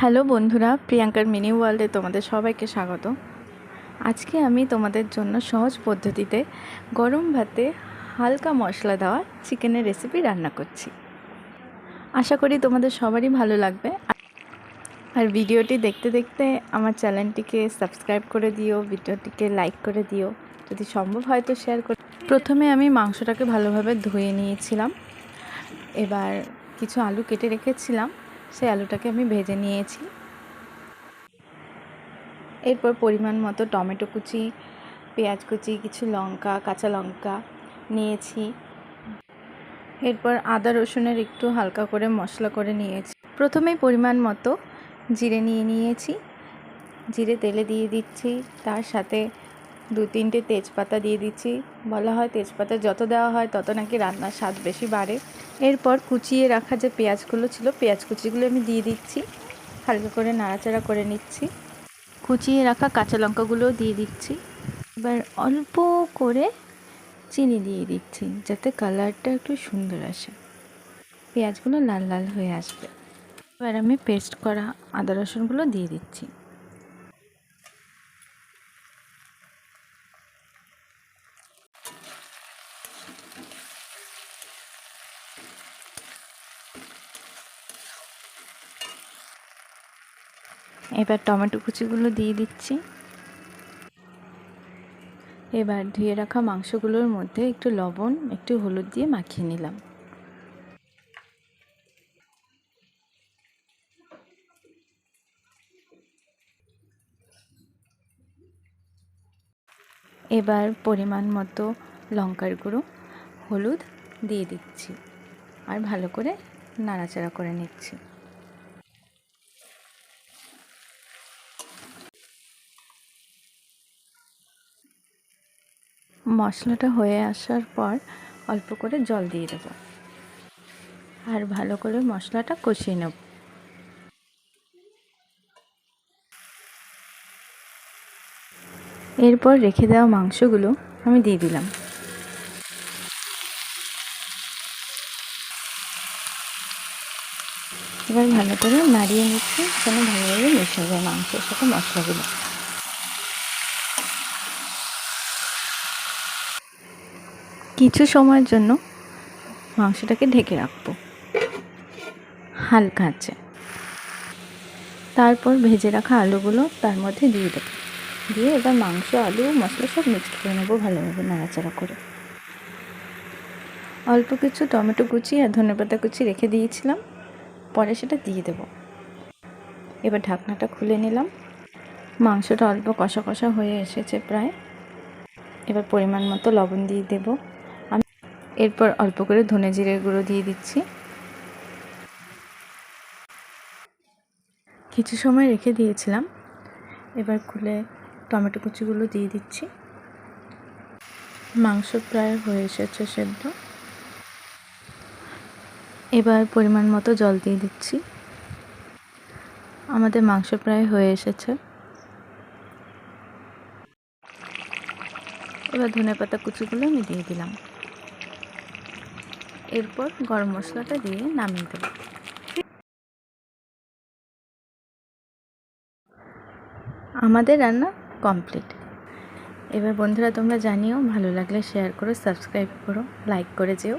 Hello বন্ধুরা, প্রিয়াঙ্কার mini ওয়ার্ল্ডে তোমাদের সবাইকে স্বাগত। আজকে আমি তোমাদের জন্য সহজ পদ্ধতিতে গরম ভাতে হালকা মশলা দেওয়া চিকেনের রেসিপি রান্না করছি। আশা করি তোমাদের সবারই ভালো লাগবে। আর ভিডিওটি দেখতে দেখতে আমার চ্যানেলটিকে সাবস্ক্রাইব করে দিও, ভিডিওটিকে লাইক করে দিও, যদি সম্ভব হয় তো শেয়ার করে প্রথমে আমি মাংসটাকে ভালোভাবে ধুয়ে নিয়েছিলাম। এবার কিছু আলু কেটে রেখেছিলাম। সেই আলুটাকে আমি ভেজে নিয়েছি। এরপর পরিমাণ মতো টমেটো কুচি, পেঁয়াজ কুচি, কিছু লঙ্কা, কাঁচা লঙ্কা নিয়েছি। এরপর আদা রসুনের একটু হালকা করে মশলা করে নিয়েছি। প্রথমেই পরিমাণ মতো জিরে নিয়ে নিয়েছি। জিরে তেলে দিয়ে দিচ্ছি। তার সাথে দু তিনটে তেজপাতা দিয়ে দিচ্ছি। বলা হয় তেজপাতা যত দেওয়া হয় তত নাকি রান্নার স্বাদ বেশি বাড়ে। এরপর কুচিয়ে রাখা যে পেঁয়াজগুলো ছিল, পেঁয়াজ কুচিগুলো আমি দিয়ে দিচ্ছি। হালকা করে নাড়াচাড়া করে নিচ্ছি। কুচিয়ে রাখা কাঁচা লঙ্কাগুলোও দিয়ে দিচ্ছি। এবার অল্প করে চিনি দিয়ে দিচ্ছি, যাতে কালারটা একটু সুন্দর আসে। পেঁয়াজগুলো লাল লাল হয়ে আসবে। এবার আমি পেস্ট করা আদা রসুনগুলো দিয়ে দিচ্ছি। এবার টমেটো কুচিগুলো দিয়ে দিচ্ছি। এবার ধুয়ে রাখা মাংসগুলোর মধ্যে একটু লবণ, একটু হলুদ দিয়ে মাখিয়ে নিলাম। এবার পরিমাণ মতো লঙ্কার গুঁড়ো, হলুদ দিয়ে দিচ্ছি। আর ভালো করে নাড়াচাড়া করে নিচ্ছি। মশলাটা হয়ে আসার পর অল্প করে জল দিয়ে দেব। আর ভালো করে মশলাটা কষিয়ে নেব। এরপর রেখে দেওয়া মাংসগুলো আমি দিয়ে দিলাম। এবার ভালো করে নাড়িয়ে নিচ্ছি, যেন ভালোভাবে মিশে যায় মাংসের সাথে মশলাগুলো। কিছু সময়ের জন্য মাংসটাকে ঢেকে রাখব। হালকা আছে। তারপর ভেজে রাখা আলুগুলো তার মধ্যে দিয়ে দেবো। দিয়ে এবার মাংস, আলু, মশলা সব মিক্সড করে নেব ভালোভাবে নাড়াচাড়া করে। অল্প কিছু টমেটো কুচি আর ধনেপাতা কুচি রেখে দিয়েছিলাম। পরে সেটা দিয়ে দেবো। এবার ঢাকনাটা খুলে নিলাম। মাংসটা অল্প কষা কষা হয়ে এসেছে প্রায়। এবার পরিমাণ মতো লবণ দিয়ে দেবো। এরপর অল্প করে ধনে জিরের গুঁড়ো দিয়ে দিচ্ছি। কিছু সময় রেখে দিয়েছিলাম। এবার খুলে টমেটো কুচিগুলো দিয়ে দিচ্ছি। মাংস প্রায় হয়ে এসেছে সেদ্ধ। এবার পরিমাণ মতো জল দিয়ে দিচ্ছি। আমাদের মাংস প্রায় হয়ে এসেছে। এবার ধনে পাতা কুচিগুলো আমি দিয়ে দিলাম। এরপর গরম মশলাটা দিয়ে নামিয়ে দেব। আমাদের রান্না কমপ্লিট এবার বন্ধুরা তোমরা জানিও, ভালো লাগলে শেয়ার করো সাবস্ক্রাইব করো লাইক করে যেও।